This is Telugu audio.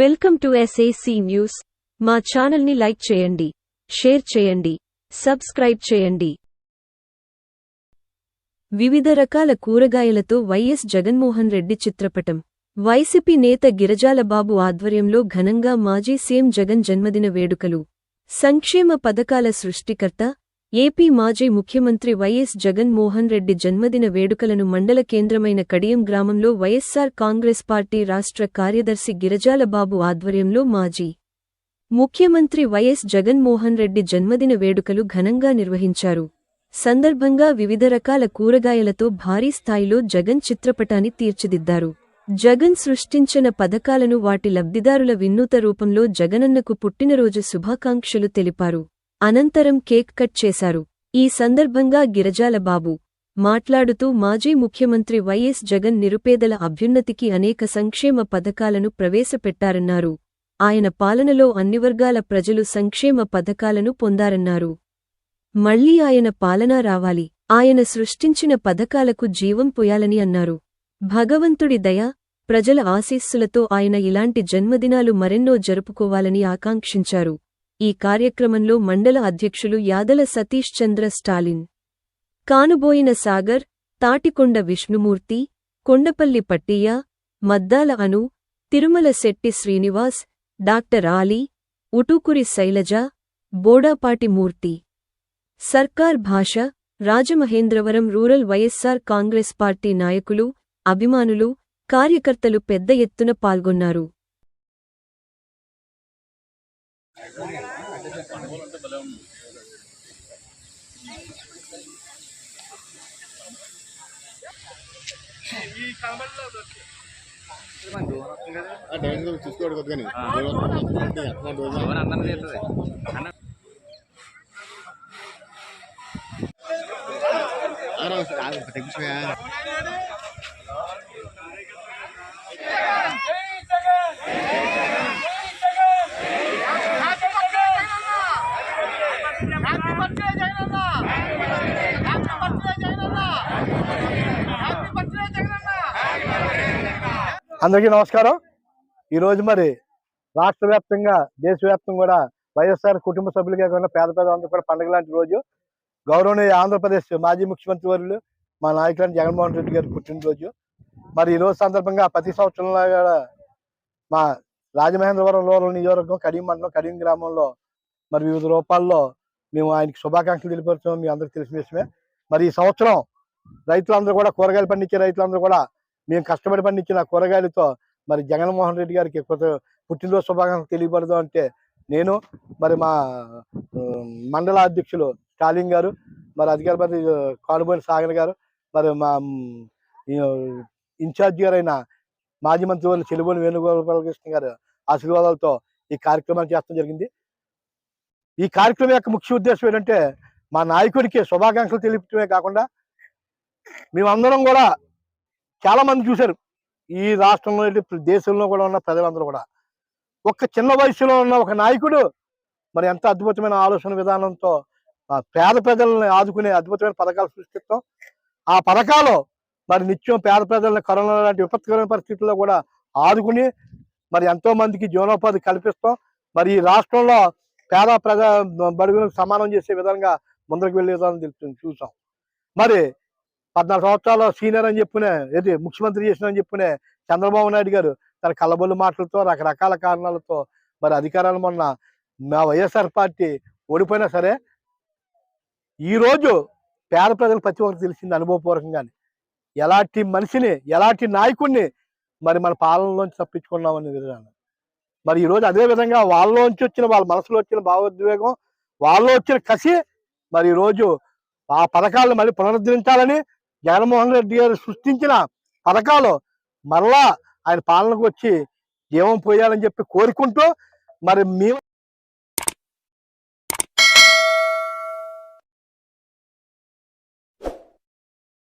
వెల్కమ్ టు ఎస్ఏసీ న్యూస్ మా ఛానల్ని లైక్ చేయండి షేర్ చేయండి సబ్స్క్రైబ్ చేయండి. వివిధ రకాల కూరగాయలతో వైఎస్ జగన్మోహన్ రెడ్డి చిత్రపటం. వైసీపీ నేత గిరజాల బాబు ఆధ్వర్యంలో ఘనంగా మాజీ సీఎం జగన్ జన్మదిన వేడుకలు. సంక్షేమ పథకాల సృష్టికర్త ఏపీ మాజీ ముఖ్యమంత్రి వైఎస్ జగన్మోహన్ రెడ్డి జన్మదిన వేడుకలను మండల కేంద్రమైన కడియం గ్రామంలో వైఎస్సార్ కాంగ్రెస్ పార్టీ రాష్ట్ర కార్యదర్శి గిరజాల బాబు ఆధ్వర్యంలో మాజీ ముఖ్యమంత్రి వైఎస్ జగన్మోహన్ రెడ్డి జన్మదిన వేడుకలు ఘనంగా నిర్వహించారు. సందర్భంగా వివిధ రకాల కూరగాయలతో భారీ స్థాయిలో జగన్ చిత్రపటాన్ని తీర్చిదిద్దారు. జగన్ సృష్టించిన పథకాలను వాటి లబ్ధిదారుల వినూత రూపంలో జగనన్నకు పుట్టినరోజు శుభాకాంక్షలు తెలిపారు. అనంతరం కేక్ కట్ చేశారు. ఈ సందర్భంగా గిరజాల బాబు మాట్లాడుతూ మాజీ ముఖ్యమంత్రి వైఎస్ జగన్ నిరుపేదల అభ్యున్నతికి అనేక సంక్షేమ పథకాలను ప్రవేశపెట్టారన్నారు. ఆయన పాలనలో అన్ని వర్గాల ప్రజలు సంక్షేమ పథకాలను పొందారన్నారు. మళ్ళీ ఆయన పాలన రావాలి. ఆయన సృష్టించిన పథకాలకు జీవం పోయాలని అన్నారు. భగవంతుడి దయ ప్రజల ఆశీస్సులతో ఆయన ఇలాంటి జన్మదినాలు మరెన్నో జరుపుకోవాలని ఆకాంక్షించారు. ఈ కార్యక్రమంలో మండల అధ్యక్షులు Yadala Satish Chandra Stalin Kanuboyina Sagar Tatikonda Vishnumurthy Kondapalli Pattiyya Maddala Anu Tirumala Setti Srinivas doctor Ali Utukuri Sailaja Bodapati Murthy. Sarkar Basha Rajamahendravaram rural YSR Congress party నాయకులు అభిమానులు కార్యకర్తలు పెద్ద ఎత్తున పాల్గొన్నారు ఆ డైన్ కూడా చూసుకోడు కదా కానీ ఎట్లా రోజు ఎవరు అందరినీ తీస్తుంది అన్న తగ్గిపోయా హ్యాపీ అందరికీ నమస్కారం. ఈరోజు మరి రాష్ట్ర వ్యాప్తంగా దేశవ్యాప్తంగా కూడా వైఎస్ఆర్ కుటుంబ సభ్యులు కాకుండా పేద పేద అందరూ కూడా పండుగ లాంటి రోజు. గౌరవనీయ ఆంధ్రప్రదేశ్ మాజీ ముఖ్యమంత్రి వర్యులు మా నాయకులు జగన్మోహన్ రెడ్డి గారు పుట్టినరోజు. మరి ఈ రోజు సందర్భంగా ప్రతి సంవత్సరంలో కూడా మా రాజమహేంద్రవరం రూరల్ నియోజకవర్గం కడియం మండలం కడియం గ్రామంలో మరి వివిధ రూపాల్లో మేము ఆయనకి శుభాకాంక్షలు తెలియపరచడం మీ అందరికీ తెలిసిన విషయమే. మరి ఈ సంవత్సరం రైతులందరూ కూడా కూరగాయలు పండించే రైతులందరూ కూడా మేము కష్టపడి పండించిన కూరగాయలతో మరి జగన్మోహన్ రెడ్డి గారికి పుట్టినరోజు శుభాకాంక్షలు తెలియబడదు అంటే నేను మరి మా మండల అధ్యక్షులు స్టాలిన్ గారు మరి అధికార పరి కానుబోయిన సాగర్ గారు మరి మా ఉమ్, ఇన్ఛార్జ్ గారైన మాజీ మంత్రి వాళ్ళు చెలుబోని వేణుగోపాలకృష్ణ గారు ఆశీర్వాదాలతో ఈ కార్యక్రమాన్ని చేస్తాం జరిగింది. ఈ కార్యక్రమం యొక్క ముఖ్య ఉద్దేశం ఏంటంటే మా నాయకుడికి శుభాకాంక్షలు తెలియటమే కాకుండా మేమందరం కూడా చాలా మంది చూశారు. ఈ రాష్ట్రంలో దేశంలో కూడా ఉన్న ప్రజలందరూ కూడా. ఒక చిన్న వయసులో ఉన్న ఒక నాయకుడు మరి ఎంత అద్భుతమైన ఆలోచన విధానంతో పేద ప్రజలను ఆదుకునే అద్భుతమైన పథకాలు సృష్టిస్తాం. ఆ పథకాలు మరి నిత్యం పేద ప్రజలను కరోనా లాంటి విపత్కరమైన పరిస్థితుల్లో కూడా ఆదుకుని మరి ఎంతో మందికి జీవనోపాధి కల్పిస్తాం. మరి ఈ రాష్ట్రంలో పేద ప్రజా బడుగులకు సమానం చేసే విధంగా ముందరకు వెళ్ళే విధానం తెలుస్తుంది చూసాం. మరి పద్నాలుగు సంవత్సరాలు సీనియర్ అని చెప్పునే ఏది ముఖ్యమంత్రి చేసిన అని చెప్పునే చంద్రబాబు నాయుడు గారు తన కలబొల్లు మాటలతో రకరకాల కారణాలతో మరి అధికారాలు మొన్న మా వైఎస్ఆర్ పార్టీ ఓడిపోయినా సరే ఈరోజు పేద ప్రజలు ప్రతి ఒక్కరికి తెలిసింది అనుభవపూర్వకంగానే. ఎలాంటి మనిషిని ఎలాంటి నాయకుడిని మరి మన పాలనలోంచి తప్పించుకున్నామని అనే విధానం. మరి ఈ రోజు అదే విధంగా వాళ్ళలోంచి వచ్చిన వాళ్ళ మనసులో వచ్చిన భావోద్వేగం వాళ్ళలో వచ్చిన కసి మరి ఈరోజు రోజు ఆ పథకాలను మళ్ళీ పునరుద్ధరించాలని జగన్మోహన్ రెడ్డి గారు సృష్టించిన పథకాలు మరలా ఆయన పాలనకు వచ్చి జీవం పోయాలని చెప్పి కోరుకుంటూ మరి మేము